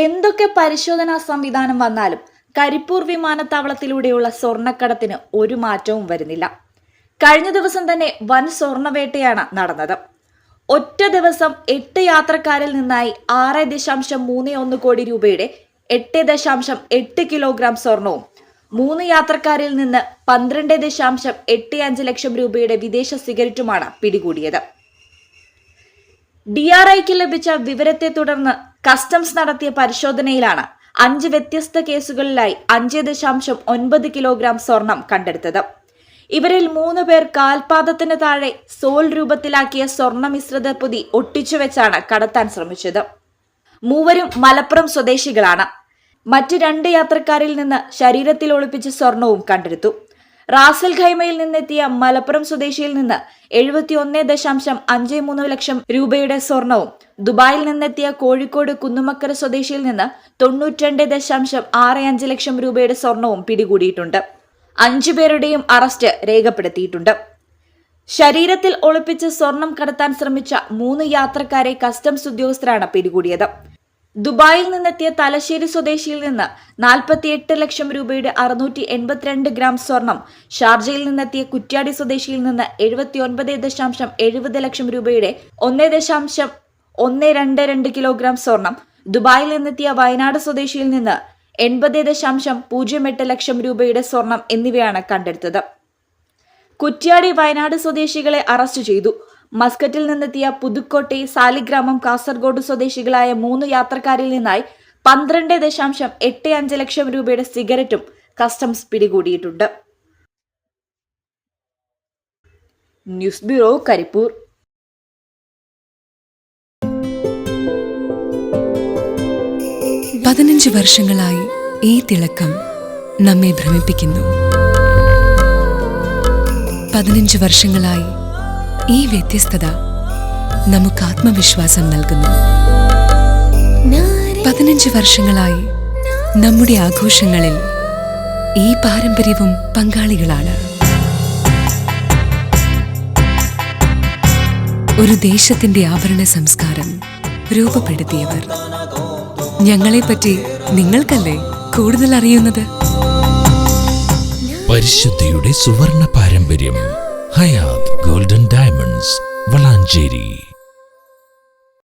എന്തൊക്കെ പരിശോധനാ സംവിധാനം വന്നാലും കരിപ്പൂർ വിമാനത്താവളത്തിലൂടെയുള്ള സ്വർണക്കടത്തിന് ഒരു മാറ്റവും വരുന്നില്ല. കഴിഞ്ഞ ദിവസം തന്നെ വൻ സ്വർണവേട്ടയാണ് നടന്നത്. ഒറ്റ ദിവസം എട്ട് യാത്രക്കാരിൽ നിന്നായി ആറ് ദശാംശം മൂന്ന് ഒന്ന് കോടി രൂപയുടെ എട്ട് ദശാംശം എട്ട് കിലോഗ്രാം സ്വർണവും മൂന്ന് യാത്രക്കാരിൽ നിന്ന് പന്ത്രണ്ട് ദശാംശം എട്ട് അഞ്ച് ലക്ഷം രൂപയുടെ വിദേശ സിഗരറ്റുമാണ് പിടികൂടിയത്. ഡി ആർ ഐക്ക് ലഭിച്ച വിവരത്തെ തുടർന്ന് കസ്റ്റംസ് നടത്തിയ പരിശോധനയിലാണ് അഞ്ച് വ്യത്യസ്ത കേസുകളിലായി അഞ്ച് ദശാംശം ഒൻപത് കിലോഗ്രാം സ്വർണം കണ്ടെടുത്തത്. ഇവരിൽ മൂന്ന് പേർ കാൽപാദത്തിന് താഴെ സോൾ രൂപത്തിലാക്കിയ സ്വർണ മിശ്രിത പൊതി ഒട്ടിച്ചു വെച്ചാണ് കടത്താൻ ശ്രമിച്ചത്. മൂവരും മലപ്പുറം സ്വദേശികളാണ്. മറ്റ് രണ്ട് യാത്രക്കാരിൽ നിന്ന് ശരീരത്തിൽ ഒളിപ്പിച്ച സ്വർണവും കണ്ടെടുത്തു. റാസൽ ഖൈമയിൽ നിന്നെത്തിയ മലപ്പുറം സ്വദേശിയിൽ നിന്ന് എഴുപത്തി ഒന്ന് ദശാംശം അഞ്ച് മൂന്ന് ലക്ഷം രൂപയുടെ സ്വർണവും ദുബായിൽ നിന്നെത്തിയ കോഴിക്കോട് കുന്നുമക്കര സ്വദേശിയിൽ നിന്ന് തൊണ്ണൂറ്റിരണ്ട് ദശാംശം ആറ് അഞ്ച് ലക്ഷം രൂപയുടെ സ്വർണവും പിടികൂടിയിട്ടുണ്ട്. അഞ്ചു പേരുടെയും അറസ്റ്റ് രേഖപ്പെടുത്തിയിട്ടുണ്ട്. ശരീരത്തിൽ ഒളിപ്പിച്ച് സ്വർണം കടത്താൻ ശ്രമിച്ച മൂന്ന് യാത്രക്കാരെ കസ്റ്റംസ് ഉദ്യോഗസ്ഥരാണ് പിടികൂടിയത്. ദുബായിൽ നിന്നെത്തിയ തലശ്ശേരി സ്വദേശിയിൽ നിന്ന് നാൽപ്പത്തിയെട്ട് ലക്ഷം രൂപയുടെ അറുന്നൂറ്റി എൺപത്തിരണ്ട് ഗ്രാം സ്വർണം ഷാർജയിൽ നിന്നെത്തിയ കുറ്റ്യാടി സ്വദേശിയിൽ നിന്ന് എഴുപത്തി ഒൻപത് ദശാംശം എഴുപത് ലക്ഷം രൂപയുടെ ഒന്ന് ദശാംശം ഒന്ന് രണ്ട് രണ്ട് കിലോഗ്രാം സ്വർണം ദുബായിൽ നിന്നെത്തിയ വയനാട് സ്വദേശിയിൽ നിന്ന് എൺപത് ദശാംശം പൂജ്യം എട്ട് ലക്ഷം രൂപയുടെ സ്വർണം എന്നിവയാണ് കണ്ടെടുത്തത്. കുറ്റ്യാടി വയനാട് സ്വദേശികളെ അറസ്റ്റ് ചെയ്തു. മസ്കറ്റിൽ നിന്നെത്തിയ പുതുക്കോട്ടെ സാലിഗ്രാമം കാസർഗോഡ് സ്വദേശികളായ മൂന്ന് യാത്രക്കാരിൽ നിന്നായി പന്ത്രണ്ട് ദശാംശം എട്ട് അഞ്ച് ലക്ഷം രൂപയുടെ സിഗരറ്റും കസ്റ്റംസ് പിടികൂടിയിട്ടുണ്ട്. News bureau Karipur. പതിനഞ്ച് വർഷങ്ങളായി ഈ തിളക്കം നമ്മെ ഭ്രമിപ്പിക്കുന്നു. പതിനഞ്ച് വർഷങ്ങളായി ഈ വ്യത്യസ്തത നമുക്ക് ആത്മവിശ്വാസം നൽകുന്നു. പതിനഞ്ച് വർഷങ്ങളായി നമ്മുടെ ആഘോഷങ്ങളിൽ ഈ പാരമ്പര്യവും പങ്കാളികളാണ്. ഒരു ദേശത്തിന്റെ ആഭരണ സംസ്കാരം രൂപപ്പെടുത്തിയവർ. ഞങ്ങളെപ്പറ്റി നിങ്ങൾക്കല്ലേ കൂടുതൽ അറിയുന്നത്? പരിശുദ്ധിയുടെ സുവർണ പാരമ്പര്യം ഹയാത് ഗോൾഡൻ ഡയമണ്ട്സ് വളാഞ്ചേരി